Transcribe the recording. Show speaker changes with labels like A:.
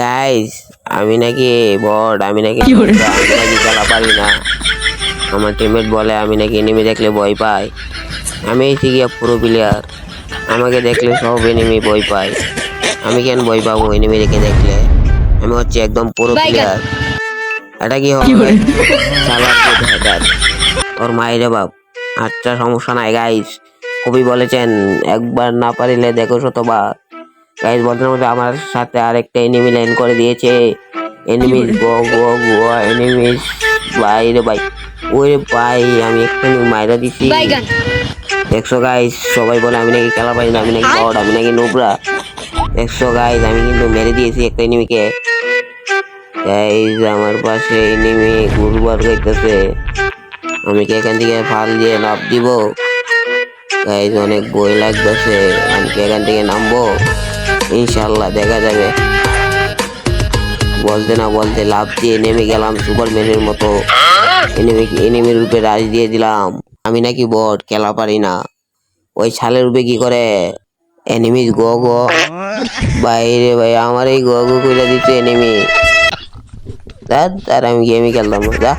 A: Guys আমি নাকি বট আমি নাকি আমি নাকি খেলা পারি না। আমার টিমমেট বলে আমি নাকি এনিমি দেখলে ভয় পাই। আমি হচ্ছি গিয়া পুরো প্লেয়ার আমাকে দেখলে সব এনিমি ভয় পায়। আমি কেন ভয় পাবো এনিমি দেখে দেখলে? আমি হচ্ছে একদম পুরো প্লেয়ার এটা কি হবে? ওর মায়ের বাপ। আচ্ছা সমস্যা নাই গাইস কবি বলেছেন একবার না পারিলে দেখো শতবার। গাইস বলতে মধ্যে আমার সাথে আরেকটা এনিমি লাইন করে দিয়েছে। এনিমিস গো গো গো এনিমিস বাইরে ভাই। ওরে ভাই আমি এক্ষুনি মাইরা দিছি। দেখছ গাইস সবাই বলে আমি নাকি খেলা পারি না আমি নাকি বড় আমি নাকি নোবরা। দেখছ গাইস আমি কিন্তু মেরে দিয়েছি একটা এনিমিকে গাইস আমার পাশে এনিমি গুরুবার গাইতেছে আমি কি এখান থেকে ফাল দিয়ে লাভ দিব? গাইস অনেক বই লাগতেছে। আমি কি এখান থেকে নামবো? ইনশাল্লাহ দেখা যাবে। বলতে না বলতে লাভ দিয়ে নেমে গেলাম সুপারম্যানের মতো। এনিমি এনিমির রূপে রাজ দিয়ে দিলাম। আমি নাকি বট, খেলা পারি না। ওই ছালের রূপে কি করে? Enemies go go. বাইরে ভাই, আমার এই গো গো কইরা দিচ্ছে এনিমি। তার আমি গেমই খেলতাম যা।